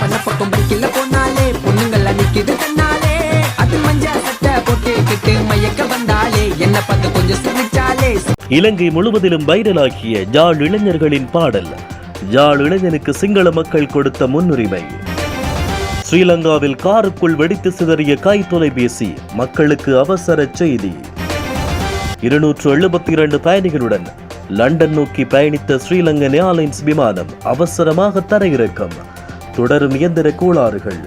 பண்ண பக்கம் பைக்கில் போனாலே பொண்ணுங்கள்லாம் நிக்குது தன்னாலே அது மஞ்ச சட்டை போட்டுக்கிட்டு மயக்க வந்தாலே. என்ன பார்த்து கொஞ்சம் சிரிச்சாலே. இலங்கை முழுவதிலும் வைரலாகிய ஜாழ் இளைஞர்களின் பாடல். ஜாழ் இளைஞனுக்கு சிங்கள மக்கள் கொடுத்த முன்னுரிமை. ஸ்ரீலங்காவில் காருக்குள் வெடித்து சிதறிய கை தொலைபேசி மக்களுக்கு அவசர செய்தி. இருநூற்று எழுபத்தி இரண்டு பயணிகளுடன் லண்டன் நோக்கி பயணித்த ஸ்ரீலங்கன் ஏர்லைன்ஸ் விமானம் அவசரமாக தரையிறக்கம். தொடரும் இயந்திர கோளாறுகள்.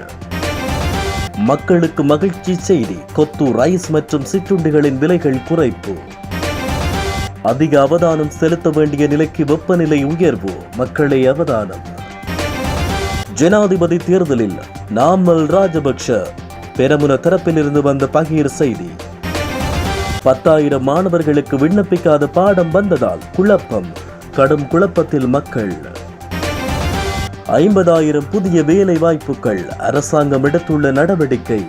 மக்களுக்கு மகிழ்ச்சி செய்தி கொத்து ரைஸ் மற்றும் சிற்றுண்டிகளின் விலைகள் குறைப்பு. அதிக அவதானம் செலுத்த வேண்டிய நிலைக்கு வெப்பநிலை உயர்வு மக்களே அவதானம். ஜனாதிபதி தேர்தலில் நாமல் ராஜபக்ஷ பெரமுன தரப்பிலிருந்து வந்த பகீர் செய்தி. பத்தாயிரம் மாணவர்களுக்கு விண்ணப்பிக்காத பாடம் வந்ததால் குழப்பம் கடும் குழப்பத்தில் மக்கள். ஐம்பதாயிரம் புதிய வேலை வாய்ப்புகள் அரசாங்கம் எடுத்துள்ள நடவடிக்கை.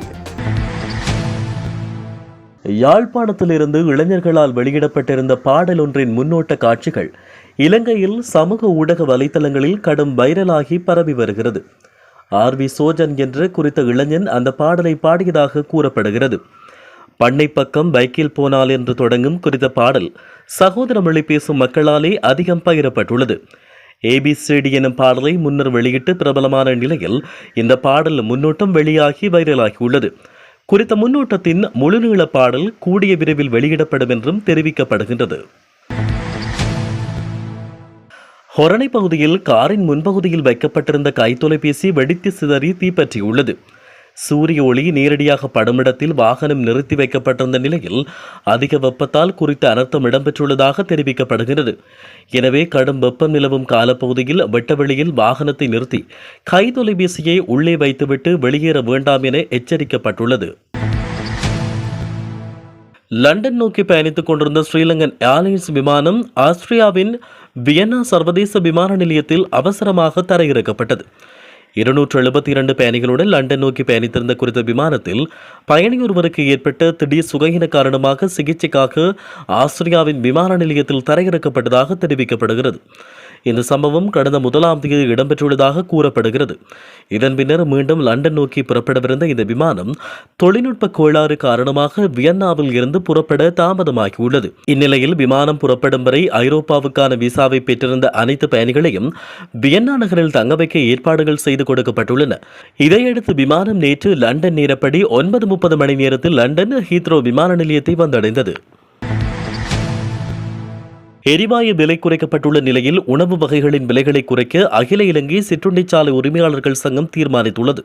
யாழ்ப்பாணத்திலிருந்து இளைஞர்களால் வெளியிடப்பட்டிருந்த பாடல் ஒன்றின் முன்னோட்ட காட்சிகள் இலங்கையில் சமூக ஊடக வலைத்தளங்களில் கடும் வைரலாகி பரவி வருகிறது. ஆர் வி சோஜன் என்ற குறித்த இளைஞன் அந்த பாடலை பாடியதாக கூறப்படுகிறது. பண்ணை பக்கம் பைக்கில் போனால் என்று தொடங்கும் குறித்த பாடல் சகோதர மொழி பேசும் மக்களாலே அதிகம் பகிரப்பட்டுள்ளது. ஏபிசிடி எனும் பாடலை முன்னர் வெளியிட்டு பிரபலமான நிலையில் இந்த பாடல் முன்னோட்டம் வெளியாகி வைரலாகியுள்ளது. குறித்த முன்னோட்டத்தின் முழுநீள பாடல் கூடிய விரைவில் வெளியிடப்படும் என்றும் தெரிவிக்கப்படுகின்றது. ஹொரணை பகுதியில் காரின் முன்பகுதியில் வைக்கப்பட்டிருந்த கைத்தொலைபேசி வெடித்து சிதறி தீப்பற்றியுள்ளது. சூரிய ஒளி நேரடியாக படுமிடத்தில் வாகனம் நிறுத்தி வைக்கப்பட்டிருந்த நிலையில் அதிக வெப்பத்தால் குறித்த அனர்த்தம் இடம்பெற்றுள்ளதாக தெரிவிக்கப்படுகிறது. எனவே கடும் வெப்பம் நிலவும் காலப்பகுதியில் வெட்டவெளியில் வாகனத்தை நிறுத்தி கைத்தொலைபேசியை உள்ளே வைத்துவிட்டு வெளியேற வேண்டாம் என எச்சரிக்கப்பட்டுள்ளது. லண்டன் நோக்கி பயணித்துக் கொண்டிருந்த ஸ்ரீலங்கன் ஏர்லைன்ஸ் விமானம் ஆஸ்திரியாவின் வியன்னா சர்வதேச விமான நிலையத்தில் அவசரமாக தரையிறக்கப்பட்டது. இருநூற்று எழுபத்தி இரண்டு பயணிகளுடன் லண்டன் நோக்கி பயணித்திருந்த குறித்த விமானத்தில் பயணி ஒருவருக்கு ஏற்பட்ட திடீர் சுகையின காரணமாக சிகிச்சைக்காக ஆஸ்திரியாவின் விமான நிலையத்தில் தரையிறக்கப்பட்டதாக தெரிவிக்கப்படுகிறது. இந்த சம்பவம் கடந்த முதலாம் தேதி இடம்பெற்றுள்ளதாக கூறப்படுகிறது. இதன் பின்னர் மீண்டும் லண்டன் நோக்கி புறப்படவிருந்த இந்த விமானம் தொழில்நுட்ப கோளாறு காரணமாக வியன்னாவில் இருந்து புறப்பட தாமதமாகியுள்ளது. இந்நிலையில் விமானம் புறப்படும் வரை ஐரோப்பாவுக்கான விசாவை பெற்றிருந்த அனைத்து பயணிகளையும் வியன்னா நகரில் தங்க வைக்க ஏற்பாடுகள் செய்து கொடுக்கப்பட்டுள்ளன. இதையடுத்து விமானம் நேற்று லண்டன் நேரப்படி ஒன்பது முப்பது மணி நேரத்தில் லண்டன் ஹீத்ரோ விமான நிலையத்தை வந்தடைந்தது. எரிவாயு விலை குறைக்கப்பட்டுள்ள நிலையில் உணவு வகைகளின் விலைகளை குறைக்க அகில இலங்கை சிற்றுண்டிச்சாலை உரிமையாளர்கள் சங்கம் தீர்மானித்துள்ளது.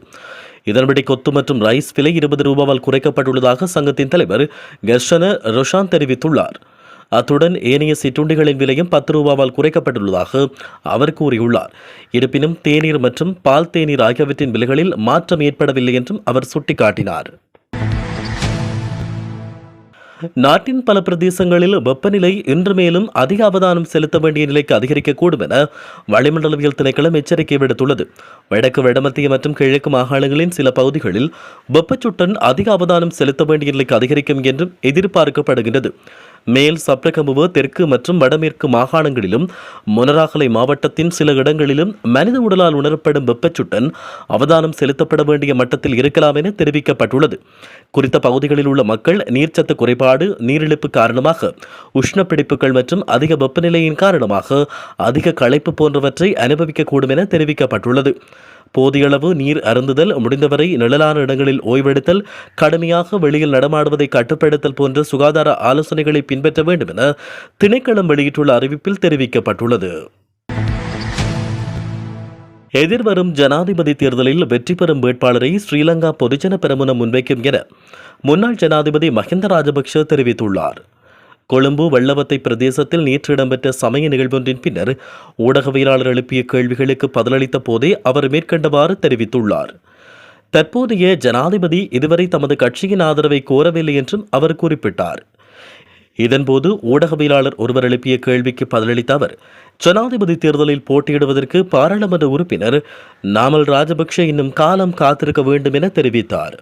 இதன்படி கொத்து மற்றும் ரைஸ் விலை இருபது ரூபாவால் குறைக்கப்பட்டுள்ளதாக சங்கத்தின் தலைவர் கர்ஷன ரொஷான் தெரிவித்துள்ளார். அத்துடன் ஏனைய சிற்றுண்டிகளின் விலையும் பத்து ரூபாவால் குறைக்கப்பட்டுள்ளதாக அவர் கூறியுள்ளார். இருப்பினும் தேநீர் மற்றும் பால் தேநீர் ஆகியவற்றின் விலைகளில் மாற்றம் ஏற்படவில்லை என்றும் அவர் சுட்டிக்காட்டினார். நாட்டின் பல பிரதேசங்களில் வெப்பநிலை இன்று மேலும் அதிக அவதானம் செலுத்த வேண்டிய நிலைக்கு அதிகரிக்கக்கூடும் என வளிமண்டலவியல் திணைக்களம் எச்சரிக்கை விடுத்துள்ளது. வடக்கு வடமத்திய மற்றும் கிழக்கு மாகாணங்களின் சில பகுதிகளில் வெப்பச்சுட்டன் அதிக அவதானம் செலுத்த வேண்டிய நிலைக்கு அதிகரிக்கும் என்றும் எதிர்பார்க்கப்படுகின்றது. மேல் சப்ரகமுவ தெற்கு மற்றும் வடமேற்கு மாகாணங்களிலும் மொனராகலை மாவட்டத்தின் சில இடங்களிலும் மனித உடலால் உணரப்படும் வெப்பச்சுட்டன் அவதானம் செலுத்தப்பட வேண்டிய மட்டத்தில் இருக்கலாம் என தெரிவிக்கப்பட்டுள்ளது. குறித்த பகுதிகளில் உள்ள மக்கள் நீர்ச்சத்து குறைபாடு நீரிழிப்பு காரணமாக உஷ்ணப்பிடிப்புகள் மற்றும் அதிக வெப்பநிலையின் காரணமாக அதிக களைப்பு போன்றவற்றை அனுபவிக்கக்கூடும் என தெரிவிக்கப்பட்டுள்ளது. போதியளவு நீர் அருந்துதல் முடிந்தவரை நிழலான இடங்களில் ஓய்வெடுத்தல் கடுமையாக வெளியில் நடமாடுவதை கட்டுப்படுத்தல் போன்ற சுகாதார ஆலோசனைகளை பின்பற்ற வேண்டும் என திணைக்களம் வெளியிட்டுள்ள அறிவிப்பில் தெரிவிக்கப்பட்டுள்ளது. எதிர்வரும் ஜனாதிபதி தேர்தலில் வெற்றி பெறும் வேட்பாளரை ஸ்ரீலங்கா பொதுஜன பெரமுன முன்வைக்கும் என முன்னாள் ஜனாதிபதி மஹிந்த ராஜபக்ஷ தெரிவித்துள்ளார். கொழும்பு வெள்ளவத்தை பிரதேசத்தில் நேற்று இடம்பெற்ற சமய நிகழ்வொன்றின் பின்னர் ஊடகவியலாளர் எழுப்பிய கேள்விகளுக்கு பதிலளித்த போதே அவர் மேற்கண்டவாறு தெரிவித்துள்ளார். தற்போதைய ஜனாதிபதி இதுவரை தமது கட்சியின் ஆதரவை கோரவில்லை என்றும் அவர் குறிப்பிட்டார். இதன்போது ஊடகவியலாளர் ஒருவர் எழுப்பிய கேள்விக்கு பதிலளித்த அவர் ஜனாதிபதி தேர்தலில் போட்டியிடுவதற்கு பாராளுமன்ற உறுப்பினர் நாமல் ராஜபக்ஷ இன்னும் காலம் காத்திருக்க வேண்டும் என தெரிவித்தார்.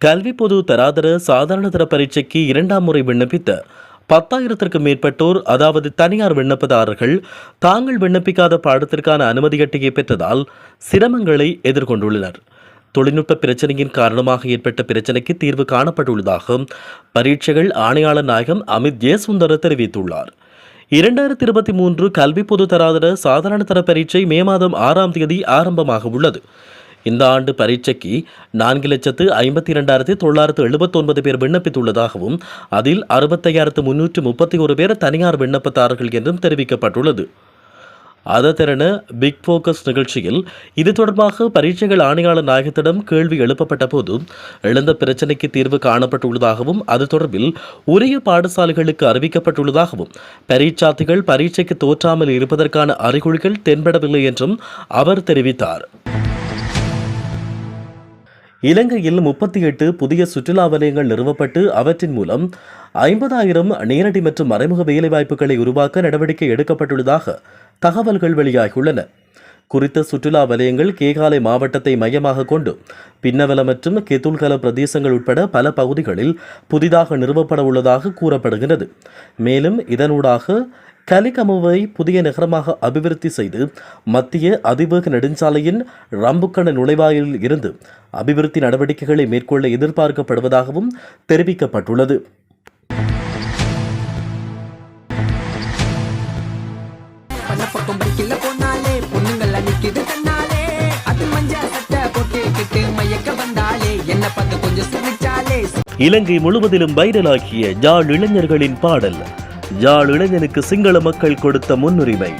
கல்வி பொது தராதர சாதாரண தர பரீட்சைக்கு இரண்டாம் முறை விண்ணப்பித்த பத்தாயிரத்திற்கும் மேற்பட்டோர் அதாவது தனியார் விண்ணப்பதாரர்கள் தாங்கள் விண்ணப்பிக்காத பாடத்திற்கான அனுமதி அட்டையை பெற்றதால் சிரமங்களை எதிர்கொண்டுள்ளனர். தொழில்நுட்ப பிரச்சனையின் காரணமாக ஏற்பட்ட பிரச்சனைக்கு தீர்வு காணப்பட்டுள்ளதாக பரீட்சைகள் ஆணையாளர் நாயகம் அமித் ஜெயசுந்தர தெரிவித்துள்ளார். இரண்டாயிரத்தி இருபத்தி மூன்று கல்வி பொது தராதர சாதாரண தர பரீட்சை மே மாதம் ஆறாம் தேதி ஆரம்பமாக உள்ளது. இந்த ஆண்டு பரீட்சைக்கு நான்கு லட்சத்து ஐம்பத்தி இரண்டாயிரத்தி தொள்ளாயிரத்து எழுபத்தொன்பது பேர் விண்ணப்பித்துள்ளதாகவும் அதில் அறுபத்தையாயிரத்து முன்னூற்று முப்பத்தி ஒரு பேர் தனியார் விண்ணப்பத்தார்கள் என்றும் தெரிவிக்கப்பட்டுள்ளது. அததென பிக் ஃபோக்கஸ் நிகழ்ச்சியில் இது தொடர்பாக பரீட்சைகள் ஆணையாளர் நாயகத்திடம் கேள்வி எழுப்பப்பட்ட போதும் எழுந்த பிரச்சினைக்கு தீர்வு காணப்பட்டுள்ளதாகவும் அது தொடர்பில் உரிய பாடசாலைகளுக்கு அறிவிக்கப்பட்டுள்ளதாகவும் பரீட்சார்த்திகள் பரீட்சைக்கு தோற்றாமல் இருப்பதற்கான அறிகுறிகள் தென்படவில்லை என்றும் அவர் தெரிவித்தார். இலங்கையில் முப்பத்தி எட்டு புதிய சுற்றுலா வலயங்கள் நிறுவப்பட்டு அவற்றின் மூலம் ஐம்பதாயிரம் நேரடி மற்றும் மறைமுக வேலைவாய்ப்புகளை உருவாக்க நடவடிக்கை எடுக்கப்பட்டுள்ளதாக தகவல்கள் வெளியாகியுள்ளன. குறித்த சுற்றுலா வலயங்கள் கேகாலை மாவட்டத்தை மையமாக கொண்டு பின்னவல மற்றும் கெத்துல்கல பிரதேசங்கள் உட்பட பல பகுதிகளில் புதிதாக நிறுவப்பட உள்ளதாக கூறப்படுகிறது மேலும் இதனூடாக கலிகமுவை புதிய நகரமாக அபிவிருத்தி செய்து மத்திய அதிவேக நெடுஞ்சாலையின் ரம்புக்கண நுழைவாயிலில் இருந்து அபிவிருத்தி நடவடிக்கைகளை மேற்கொள்ள எதிர்பார்க்கப்படுவதாகவும் தெரிவிக்கப்பட்டுள்ளது. இலங்கை முழுவதிலும் வைரலாகிய ஜாழ் இளைஞர்களின் பாடல் யாழ் இளைஞனுக்கு சிங்கள மக்கள் கொடுத்த முன்னுரிமை.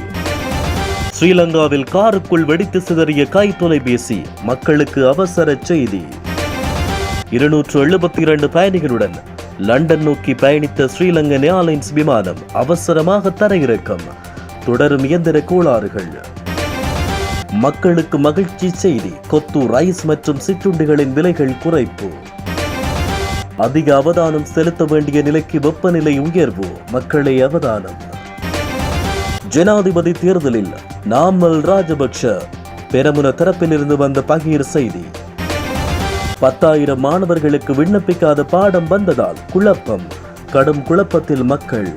ஸ்ரீலங்காவில் காருக்குள் வெடித்து சிதறிய கை தொலைபேசி மக்களுக்கு அவசர செய்தி. இருநூற்று எழுபத்தி இரண்டு பயணிகளுடன் லண்டன் நோக்கி பயணித்த ஸ்ரீலங்கன் ஏர்லைன்ஸ் விமானம் அவசரமாக தரையிறக்கம். தொடரும் இயந்திர கோளாறுகள். மக்களுக்கு மகிழ்ச்சி செய்தி கொத்து ரைஸ் மற்றும் சிற்றுண்டிகளின் விலைகள் குறைப்பு. அதிக அவதானம் செலுத்த வேண்டிய நிலைக்கு வெப்பநிலை உயர்வு மக்களை அவதானம். ஜனாதிபதி தேர்தலில் நாமல் ராஜபக்ஷ பெரமுன தரப்பிலிருந்து வந்த பகீர் செய்தி. பத்தாயிரம் மாணவர்களுக்கு விண்ணப்பிக்காத பாடம் வந்ததால் குழப்பம் கடும் குழப்பத்தில் மக்கள்.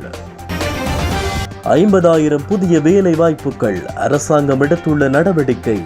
ஐம்பதாயிரம் புதிய வேலை வாய்ப்புகள் அரசாங்கம் எடுத்துள்ள நடவடிக்கை.